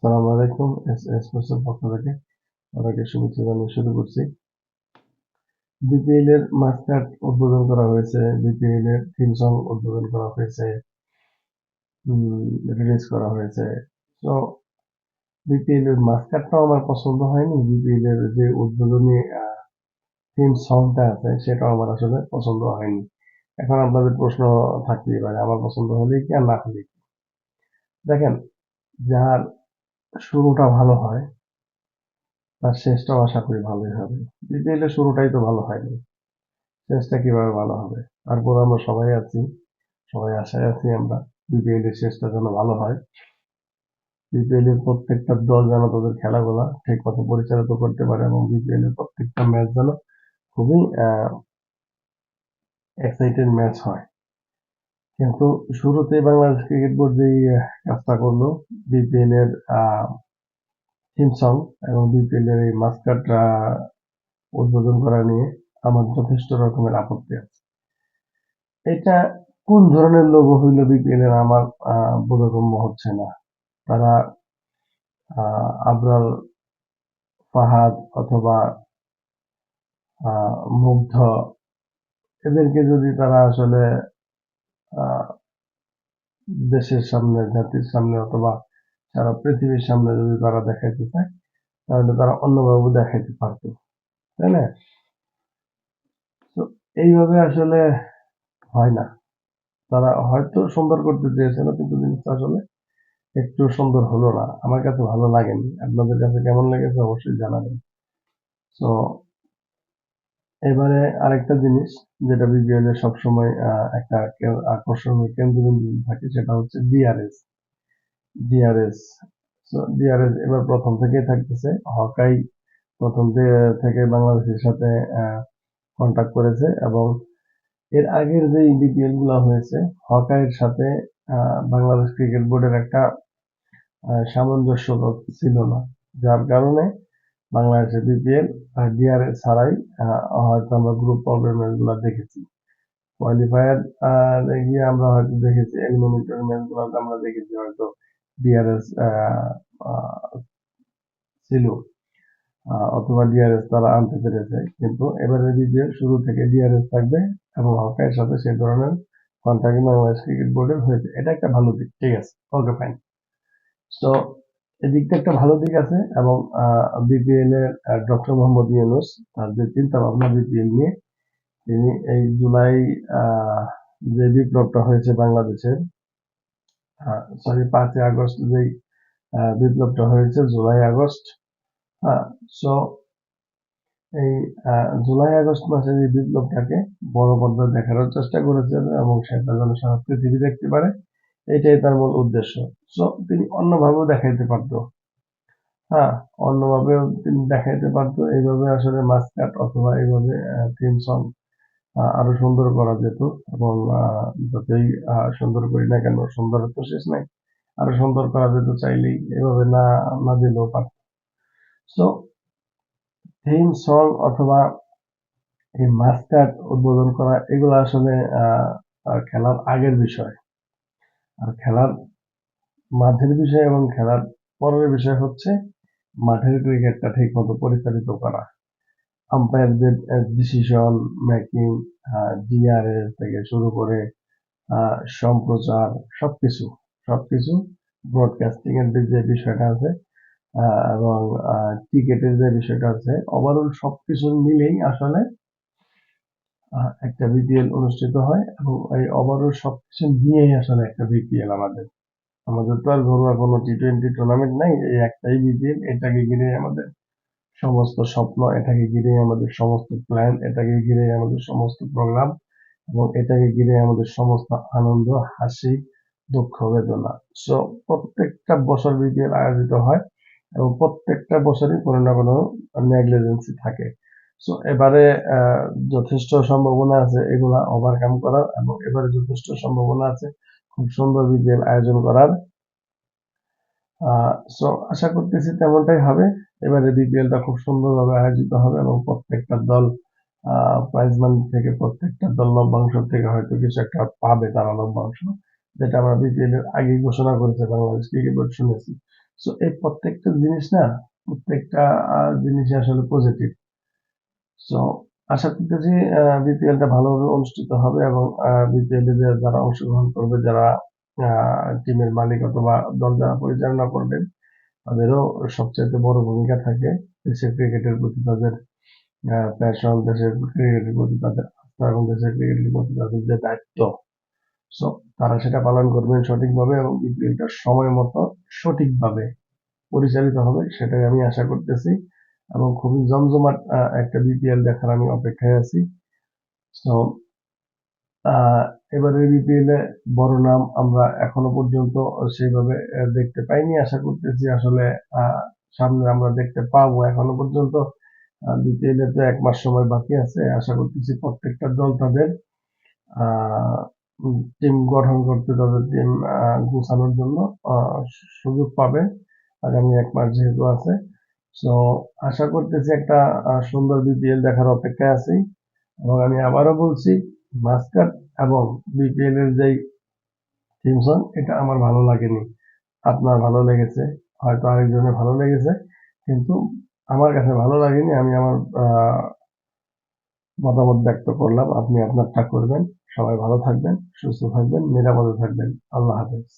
আসসালামু আলাইকুম S S স্পোর্টসের পক্ষ থেকে। শুভেচ্ছা জানিয়ে শুরু করছি। বিপিএল এর মাস্টার উদ্বোধন করা হয়েছে। বিপিএল এর থিম সং উদ্বোধন করা হয়েছে। রিলিজ করা হয়েছে। তো বিপিএল এর আমার পছন্দ হয়নি। বিপিএল এর যে উদ্বোধনী থিম সংটা আছে, সেটাও আমার আসলে পছন্দ হয়নি। এখন আপনাদের প্রশ্ন থাকতেই পারে, আমার পছন্দ হলেই কি আর না হলেই কি? দেখেন, যার শুরুটা ভালো হয় তার শেষটাও আশা করি ভালোই হবে। বিপিএল এর শুরুটাই তো ভালো হয়নি। শেষটা কীভাবে ভালো হবে? তারপর আমরা সবাই আছি, সবাই আশায় আছি আমরা বিপিএল এর শেষটা যেন ভালো হয়। বিপিএল এর প্রত্যেকটা দল যেন তাদের খেলাগুলা ঠিক মতো পরিচালিত করতে পারে এবং বিপিএল এর প্রত্যেকটা ম্যাচ যেন খুবই এক্সাইটেড ম্যাচ হয়। কিন্তু শুরুতে বাংলাদেশ ক্রিকেট বোর্ড যেই কাজটা করল বিপিএল এর এবং বিপিএল এর এই মাস্কাট উদ্বোধন করা নিয়ে আমার যথেষ্ট রকমের আপত্তি আছে। এটা কোন ধরনের লোগো হইল বিপিএল এর আমার বোধগম্য হচ্ছে না। তারা আবরাল ফাহাদ অথবা মুগ্ধ, এদেরকে যদি তারা আসলে দেশের সামনে, জাতির সামনে অথবা সারা পৃথিবীর সামনে যদি তারা দেখাইতে চায়, তাহলে তারা অন্যভাবে দেখাইতে পারত, তাই না? তো এইভাবে আসলে হয় না। তারা হয়তো সুন্দর করতে চেয়েছিল কিন্তু জিনিসটা আসলে একটু সুন্দর হলো না। আমার কাছে ভালো লাগেনি। আপনাদের কাছে কেমন লেগেছে অবশ্যই জানাবেন। তো এবারে আরেকটা জিনিস যেটা বিপিএল এর সবসময় একটা আকর্ষণীয় কেন্দ্রবিন্দু থাকে সেটা হচ্ছে ডিআরএস ডিআরএস ডিআরএস এবার প্রথম থেকেই থাকতেছে। হকাই প্রথম থেকে বাংলাদেশের সাথে কন্ট্যাক্ট করেছে এবং এর আগের যে বিপিএলগুলো হয়েছে হকাইয়ের সাথে বাংলাদেশ ক্রিকেট বোর্ডের একটা সামঞ্জস্য ছিল না। যার কারণে বাংলাদেশের বিপিএল আর ডিআরএস ছাড়াই হয়তো আমরা গ্রুপ পর্বের ম্যাচগুলো দেখেছি। কোয়ালিফায়ার গিয়ে আমরা হয়তো দেখেছি এলিমিনেটর ম্যাচগুলোতে আমরা দেখেছি হয়তো ডিআরএস ছিল। অথবা ডিআরএস তারা আনতে পেরেছে। কিন্তু এবারে বিপিএল শুরু থেকে ডিআরএস থাকবে এবং হকাইয়ের সাথে সেই ধরনের কন্ট্রাক্ট বাংলাদেশ ক্রিকেট বোর্ডের হয়েছে। এটা একটা ভালো দিক, ঠিক আছে? ওকে ফাইন তো এদিকটা একটা ভালো দিক আছে এবং বিপিএল এর ডক্টর মোহাম্মদ ইউনুস, তার যে চিন্তা ভাবনা বিপিএল নিয়ে, তিনি এই জুলাই যে বিপ্লবটা হয়েছে বাংলাদেশের সরি পাঁচই আগস্ট যে বিপ্লবটা হয়েছে, জুলাই আগস্ট হ্যাঁ সো এই জুলাই আগস্ট মাসে যে বিপ্লবটাকে বড় পর্দায় দেখানোর চেষ্টা করেছেন এবং সেটা যেন সারা পৃথিবী দেখতে পারে এটাই তার মূল উদ্দেশ্য। তিনি অন্যভাবেও দেখাইতে পারত। হ্যাঁ অন্যভাবেও তিনি দেখাইতে পারত এইভাবে আসলে মাস্কাট অথবা এইভাবে থিম সং আরও সুন্দর করা যেত এবং যতই সুন্দর করি না কেন, সুন্দর তো শেষ নাই। আরও সুন্দর করা যেত চাইলেই এভাবে না না দিলেও পারত। সো থিম সং অথবা এই মাস্কাট উদ্বোধন করা, এগুলো আসলে খেলার আগের বিষয়। আর খেলার মাঝের বিষয় এবং খেলার পরের বিষয় হচ্ছে মাঠের ক্রিকেটটা ঠিক মতো পরিচালিত করা। আম্পায়ারদের ডিসিশন মেকিং ডিআরএস থেকে শুরু করে সম্প্রচার, সবকিছু সবকিছু ব্রডকাস্টিং এর যে বিষয়টা আছে এবং টিকেটের যে বিষয়টা আছে ওভারঅল সবকিছু মিলেই আসলে একটা বিপিএল অনুষ্ঠিত হয় এবং এই ওভারঅল সবকিছু নিয়েই আসলে একটা বিপিএল আমাদের। আমাদের তো আর ঘরোয়া কোনো টি টোয়েন্টি টুর্নামেন্ট নাই, এই একটাই বিপিএল এটাকে ঘিরে আমাদের সমস্ত স্বপ্ন, এটাকে ঘিরে আমাদের সমস্ত প্ল্যান এটাকে ঘিরে আমাদের সমস্ত প্রোগ্রাম এবং এটাকে ঘিরে আমাদের সমস্ত আনন্দ, হাসি, দুঃখ, বেদনা। সো প্রত্যেকটা বছর বিপিএল আয়োজিত হয় এবং প্রত্যেকটা বছরই কোনো না কোনো নেগলিজেন্সি থাকে। সো এবারে যথেষ্ট সম্ভাবনা আছে এগুলা ওভারকাম করার এবং এবারে যথেষ্ট সম্ভাবনা আছে খুব সুন্দর বিপিএল আয়োজন করার। সো আশা করতেছি তেমনটাই হবে। এবারে বিপিএলটা খুব সুন্দরভাবে আয়োজিত হবে এবং প্রত্যেকটা দল প্রাইজ মানি থেকে প্রত্যেকটা দল লভ্যাংশ থেকে হয়তো কিছু একটা পাবে তারা লভ্যাংশ, যেটা আমরা বিপিএল এর আগেই ঘোষণা করেছে, বাংলাদেশ ক্রিকেট বোর্ড শুনেছি। সো এই প্রত্যেকটা জিনিস না, প্রত্যেকটা জিনিস আসলে পজিটিভ সো আশা করতেছি বিপিএলটা ভালোভাবে অনুষ্ঠিত হবে এবং বিপিএল এ যারা অংশগ্রহণ করবে, যারা টিমের মালিক অথবা দল যারা পরিচালনা করবেন, তাদেরও সবচেয়ে বড় ভূমিকা থাকে। দেশের ক্রিকেটের প্রতি তাদের প্যাশন দেশের ক্রিকেটের প্রতি তাদের আস্থা এবং দেশের ক্রিকেটের প্রতি তাদের যে দায়িত্ব সো তারা সেটা পালন করবেন সঠিকভাবে এবং বিপিএলটা সময় মতো সঠিকভাবে পরিচালিত হবে, সেটাই আমি আশা করতেছি। এবং খুবই জমজমাট একটা বিপিএল দেখার আমি অপেক্ষায় আছি। তো এবারে বিপিএল এ বড় নাম আমরা এখনও পর্যন্ত সেইভাবে দেখতে পাইনি। আশা করতেছি আসলে সামনে আমরা দেখতে পাবো। এখনও পর্যন্ত বিপিএল এ তো এক মাস সময় বাকি আছে। আশা করতেছি প্রত্যেকটা দল তাদের টিম গঠন করতে তাদের টিম গুছানোর জন্য সুযোগ পাবে। আগামী এক মাস যেহেতু আছে। তো আশা করতেছি একটা সুন্দর বিপিএল দেখার অপেক্ষায় আছি। এবং আমি আবারও বলছি মাস্কাট এবং বিপিএল এর যেই থিম সং এটা আমার ভালো লাগেনি। আপনার ভালো লেগেছে, হয়তো আরেকজনের ভালো লেগেছে, কিন্তু আমার কাছে ভালো লাগেনি। আমি আমার মতামত ব্যক্ত করলাম, আপনি আপনারটা করবেন। সবাই ভালো থাকবেন, সুস্থ থাকবেন, নিরাপদে থাকবেন। আল্লাহ হাফেজ।